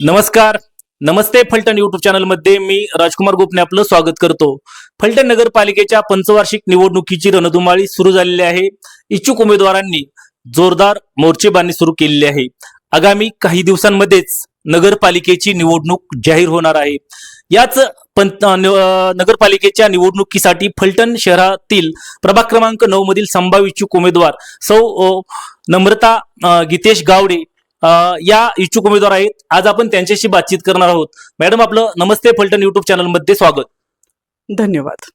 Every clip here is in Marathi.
नमस्कार. नमस्ते फलटण युट्यूब चॅनलमध्ये मी राजकुमार गोपने आपलं स्वागत करतो. फलटण नगरपालिकेच्या पंचवार्षिक निवडणुकीची रणधुमाळी सुरू झालेली आहे. इच्छुक उमेदवारांनी जोरदार मोर्चेबांधणी सुरू केलेली आहे. आगामी काही दिवसांमध्येच नगरपालिकेची निवडणूक जाहीर होणार आहे. याच पंत नगरपालिकेच्या निवडणुकीसाठी फलटण शहरातील प्रभाग क्रमांक नऊ मधील संभाव्य इच्छुक उमेदवार सौ नम्रता गितेश गीतेश गावडे या इच्छुक उमेदवार आहेत. आज आपण त्यांच्याशी बातचीत करणार आहोत. मॅडम आपलं नमस्ते फलटण युट्यूब चॅनलमध्ये स्वागत. धन्यवाद.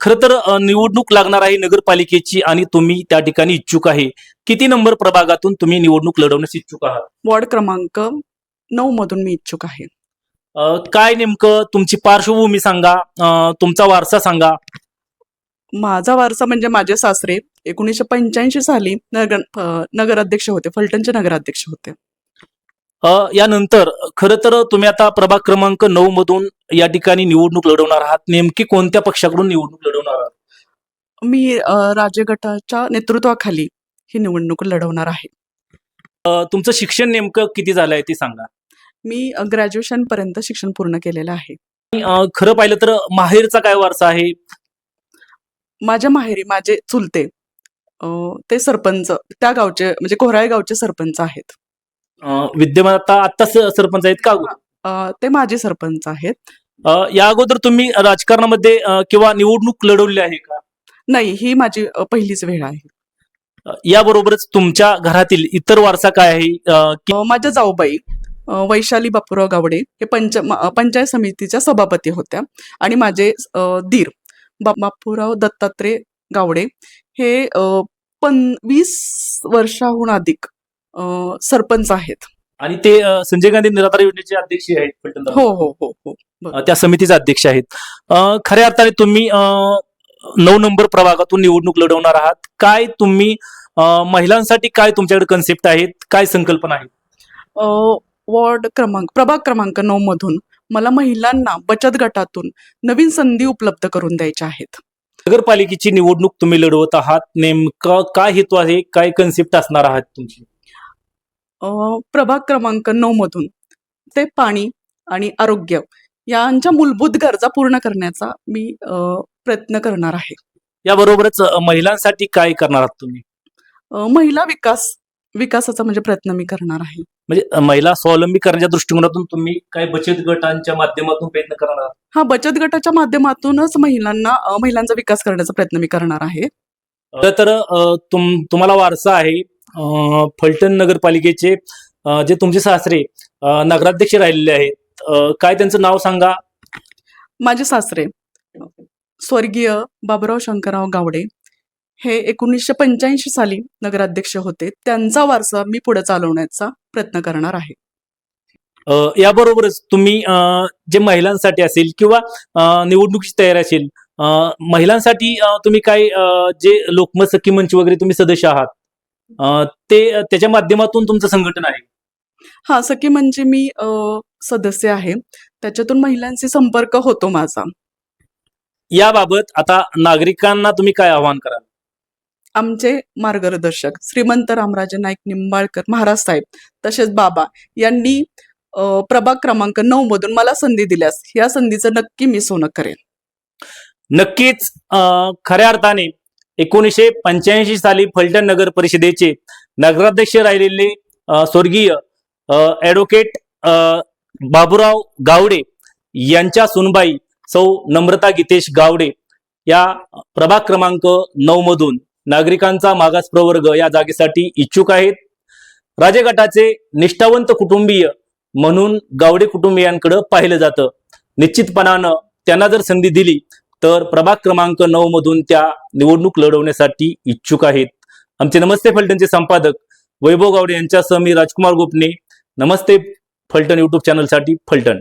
खरं तर निवडणूक लागणार आहे नगरपालिकेची आणि तुम्ही त्या ठिकाणी इच्छुक आहे. किती नंबर प्रभागातून तुम्ही निवडणूक लढवण्यास इच्छुक आहात? वॉर्ड क्रमांक नऊ मधून मी इच्छुक आहे. काय नेमकं? तुमची पार्श्वभूमी सांगा. तुमचा वारसा सांगा. माझा वारसा म्हणजे माझे सासरे. एकोणीसशे पंच्याऐंशी साली नगर नगराध्यक्ष होते फलटणचे नगराध्यक्ष होते. यानंतर खरं तर तुम्ही आता प्रभाग क्रमांक नऊ मधून या ठिकाणी निवडणूक लढवणार आहात. नेमकी कोणत्या पक्षाकडून निवडणूक लढवणार आहात? मी राज्य गटाच्या नेतृत्वाखाली ही निवडणूक लढवणार आहे. तुमचं शिक्षण नेमकं किती झालं आहे ते सांगा. मी ग्रॅज्युएशन पर्यंत शिक्षण पूर्ण केलेलं आहे. खरं पाहिलं तर माहेरचा काय वारसा आहे? माझ्या माहेरी माझे चुलते ते सरपंच त्या गावचे म्हणजे कोराळे गावचे सरपंच आहेत. विद्यमान आता आता सरपंच आहेत का अ, ते माझे सरपंच आहेत. अ, या अगोदर तुम्ही राजकारणामध्ये अ, किंवा निवडणूक लढवली आहे का? नाही ही माझी अ, पहिलीच वेळ आहे. अ, याबरोबरच तुमच्या घरातील इतर वारसा काय आहे? अ, की अ, माझ्या जाऊबाई अ, वैशाली बापूराव गावडे हे पंच म- अ, पंचायत समितीच्या सभापती होत्या. आणि माझे अ, दीर बा- बापूराव दत्तात्रय गावडे. हे पन वीस वर्षाहून अधिक सरपंच आहेत. आणि ते संजय गांधी निराधार योजनेचे अध्यक्ष आहेत हो हो हो हो. त्या समितीचे अध्यक्ष आहेत. खऱ्या अर्थाने तुम्ही नऊ नंबर प्रभागातून निवडणूक लढवणार आहात. काय तुम्ही महिलांसाठी काय तुमच्याकडे कन्सेप्ट आहेत? काय संकल्पना आहे वॉर्ड क्रमांक प्रभाग क्रमांक नऊ मधून मला महिलांना बचत गटातून नवीन संधी उपलब्ध करून द्यायच्या आहेत. नगरपालिकेची निवडणूक तुम्ही लढवत आहात. नेमकं काय हेतू आहे? काय कन्सेप्ट असणार आहात तुमची? प्रभाग क्रमांक नऊ मधून ते पाणी आणि आरोग्य यांच्या मूलभूत गरजा पूर्ण करण्याचा मी प्रयत्न करणार आहे. याबरोबरच महिलांसाठी काय करणार आहात तुम्ही? महिला विकास विकासाचा म्हणजे प्रयत्न मी करणार आहे. म्हणजे महिला स्वावलंबी करण्याच्या दृष्टिकोनातून तुम्ही काय बचत गटांच्या माध्यमातून प्रयत्न करणार आहात? हा बचत गटाच्या माध्यमातूनच महिलांना अ, महिलांचा विकास करण्याचा प्रयत्न मी करणार आहे. खरं तर अ, तुम तुम्हाला वारसा आहे अ, फलटण नगरपालिकेचे अ, जे तुमचे सासरे अ, नगराध्यक्ष राहिलेले आहेत अ, काय त्यांचं नाव सांगा? माझे सासरे स्वर्गीय बाबुराव शंकरराव गावडे हे एकोणीसशे पंच्याऐंशी साली नगराध्यक्ष होते. त्यांचा वारसा मी पुढे चालवण्याचा प्रयत्न करणार आहे. याबरोबरच तुम्ही जे महिलांसाठी असेल किंवा निवडणुकीची तयारी असेल महिलांसाठी तुम्ही काय जे लोकमत सखी मंच वगैरे तुम्ही सदस्य आहात ते त्याच्या माध्यमातून तुमचं संघटन आहे. हा सखी म्हणजे मी सदस्य आहे. त्याच्यातून महिलांशी संपर्क होतो माझा. याबाबत आता नागरिकांना तुम्ही काय आवाहन कराल? आमचे मार्गदर्शक श्रीमंत रामराजे नाईक निंबाळकर महाराज साहेब तसेच बाबा यांनी प्रभाग क्रमांक नऊ मधून मला संधी दिल्यास या संधीचं नक्की मी सोनं करेन. नक्कीच खऱ्या अर्थाने एकोणीसशे पंच्याऐंशी साली फलटण नगर परिषदेचे नगराध्यक्ष राहिलेले स्वर्गीय ॲडव्होकेट बाबुराव गावडे यांच्या सुनबाई सौ नम्रता गीतेश गावडे या प्रभाग क्रमांक नऊ मधून नागरिकांचा मागास प्रवर्ग या जागेसाठी इच्छुक आहेत. राजे गटाचे निष्ठावंत कुटुंबीय म्हणून गावडे कुटुंबियांकडे पाहिलं जातं. निश्चितपणानं त्यांना जर संधी दिली तर प्रभाग क्रमांक नऊ मधून त्या निवडणूक लढवण्यासाठी इच्छुक आहेत. आमचे नमस्ते फलटणचे संपादक वैभव गावडे यांच्यासह मी राजकुमार गोपने. नमस्ते फलटण युट्यूब चॅनलसाठी फलटण.